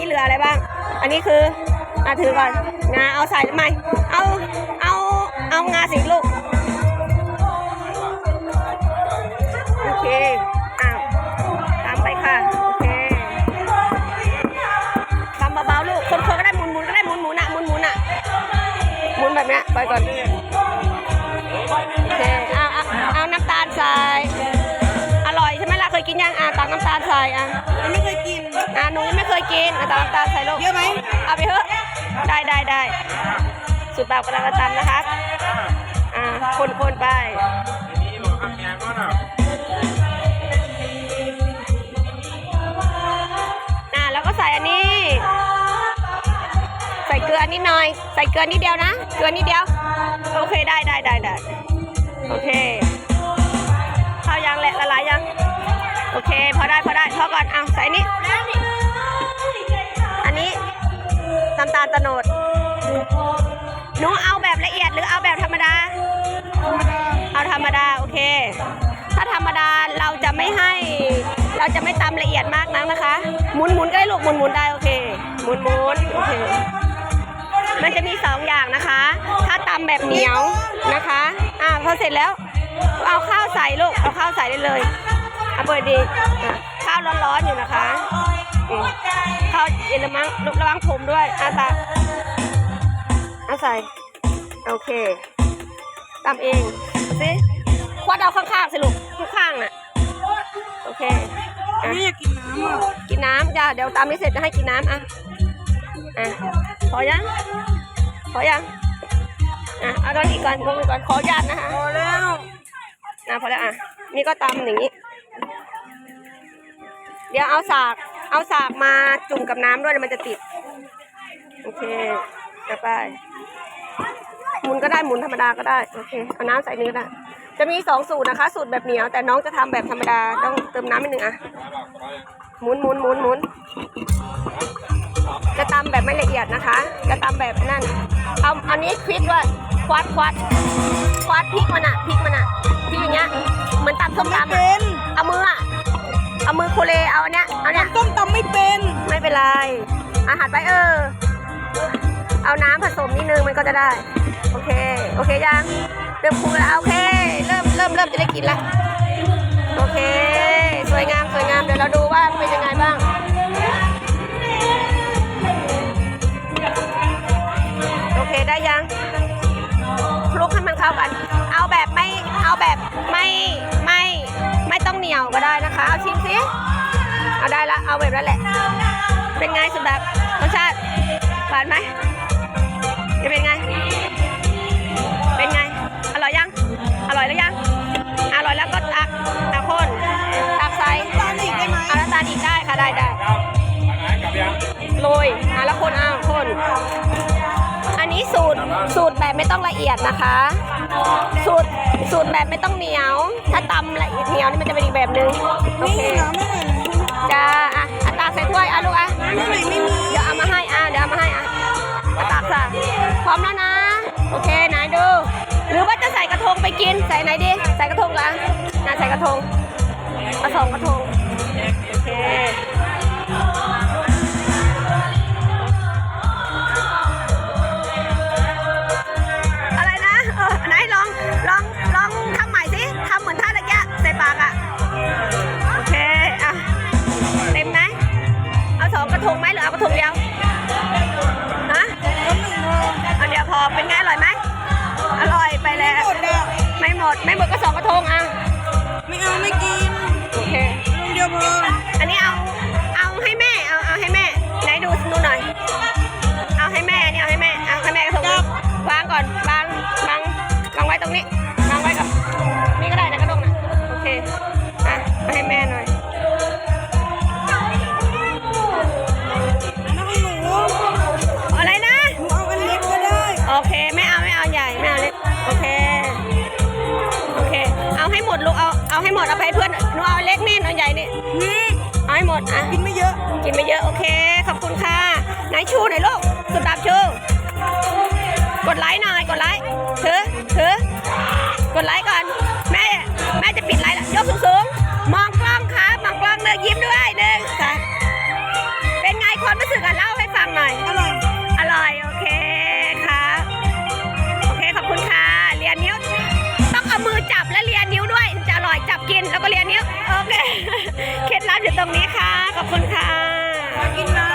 นี้เหลืออะไรบ้าง อันนี้คืออะถือก่อนงาเอาใส่หรือไม่เอาเอาเอางาสิลูกโอเคอ้าวตามไปค่ะโอเคทำเบาๆลูกคนๆก็ได้หมุนๆก็ได้หมุนๆอะหมุนๆอะหมุนแบบเนี้ยไปก่อนโอเคเอาเอาเอาน้ำตาลใส่อร่อยใช่ไหมล่ะเคยกินยังอะตักน้ำตาลใส่อะยังไม่เคยกิน อะหนูยังไม่เคยกินอะตักน้ำตาลใส่ลูกเยอะไหมเอาไปเถอะได้ได้ได้สุดแบบกำลังจะตำนะคะอ่าคนคนๆไปอ่าแล้วก็ใส่อันนี้ ใส่เกลือนิดหน่อย ใส่เกลือนิดเดียวนะ เกลือนิดเดียว โอเคได้ได้ได้ได้โอเคเข้ายังแหละละลายยัง โอเค พอได้พอได้พอก่อนเอาใส่นี่อัน น้ำตาลโตโนดหนูเอาแบบละเอียดหรือเอาแบบธรรมดา เอาธรรมดาโอเค ถ้าธรรมดาเราจะไม่ให้ เราจะไม่ตำละเอียดมากนักนะคะหมุนหมุนก็ได้ลูกหมุนหมุนๆได้โอเคหมุนหมุนๆโอเคมันจะมีสองอย่างนะคะ ถ้าตำแบบเหนียวนะคะ อ่าพอเสร็จแล้วเอาข้าวใส่ลูกเอาข้าวใส่ได้เลยเอาเปิดดีข้าวร้อนๆอยู่นะคะ อืมข้าวเย็นละมั้งลูกระวังผมด้วยอาตาเอาใส่โอเคตำเองดูสิควัดเอาข้างๆสิลูกข้างๆน่ะโอเคอะไม่อยากกินน้ำอะกินน้ำจ้าเดี๋ยวตามไม่เสร็จจะให้กินน้ำอะอะพอยังพอยังอะเอาตอนอีกก่อนงงอีกก่อนขออนุญาตนะคะพอแล้วอะพอแล้วอะนี่ก็ตำอย่างนี้ เดี๋ยวเอาสาก เอาสากมาจุ่มกับน้ำด้วยเดี๋ยวมันจะติด โอเคกลับไปหมุนก็ได้หมุนธรรมดาก็ได้ โอเค เอาน้ำใส่นี้ก็ได้ จะมีสองสูตรนะคะ สูตรแบบเหนียว แต่น้องจะทำแบบธรรมดา ต้องเติมน้ำนิดนึงอะ หมุนหมุนหมุนหมุน จะตำแบบไม่ละเอียดนะคะ จะตำแบบนั่น เอาอันนี้ควิดว่าควัดควัดควัดพริกมันอะพริกมันอะที่อย่างเงี้ย เหมือนตำส้มตำอะเป็นเอามืออะ เอามือโคเลเอาอันเนี้ยเอาเนี้ยต้มตำไม่เป็น ไม่เป็นไรอาหารไปเออ เอาน้ำผสมนิดนึงมันก็จะได้ โอเค โอเคยังเริ่มคลุกแล้วโอเค เริ่มเริ่มเริ่มจะได้กินละโอเค สวยงามสวยงามเดี๋ยวเราดูว่าเป็นยังไงบ้างโอเคได้ยังคลุกให้มันเข้ากัน เอาแบบไม่เอาแบบไม่ไม่ไม่ต้องเหนียวก็ได้นะคะ เอาชิมสิ เอาได้ละ เอาแบบนั้นแหละ เป็นไงสุดแบบรสชาติหวานไหมจะเป็นไง ตรสูตรแบบไม่ต้องละเอียดนะคะ สูตรสูตรแบบไม่ต้องเหนียว ถ้าตำละเอียดเหนียวนี่มันจะเป็นอีกแบบนึงโอไม่เคมีน้ำไม่ไหนจ้าอะอัตราใส่ถ้วยอะลูกอะไม่ไหนไม่มีเดี๋ยวเอามาให้อะเดี๋ยวเอามาให้อะอัตราใส่พร้อมแล้วนะ โอเคไหนดู หรือว่าจะใส่กระทงไปกินใส่ไหนดีใส่กระทงละน่าใส่กระทงกระสองกระทงโอเค หมดไม่หมดก็สองกระทงอะ ไม่เอาไม่กิน เอาเอาให้หมดเอาไปให้เพื่อนหนูเอาเล็กนี่เอาใหญ่นี่นี่เอาให้หมดอะกินไม่เยอะกินไม่เยอะโอเค ขอบคุณค่ะไหนชูหน่อยลูกสุดดับชูกดไลค์หน่อยกดไลค์ถือถือกดไลค์ก่อนแม่แม่จะปิดไลค์แล้วยกสูงๆมองกล้องครับมองกล้องเลยยิ้มด้วยหนึ่งค่ะเป็นไงความรู้สึกอะเล่าให้ฟังหน่อยอร่อยอร่อยโอเคค่ะโอเคขอบคุณค่ะเลียนิ้วต้องเอามือจับและเลียนิ้วด้ว นแล้วก็เรียนเนี้โอเค เคล็ดลับอยู่ตรงนี้ค่ะ ขอบคุณค่ะกินมา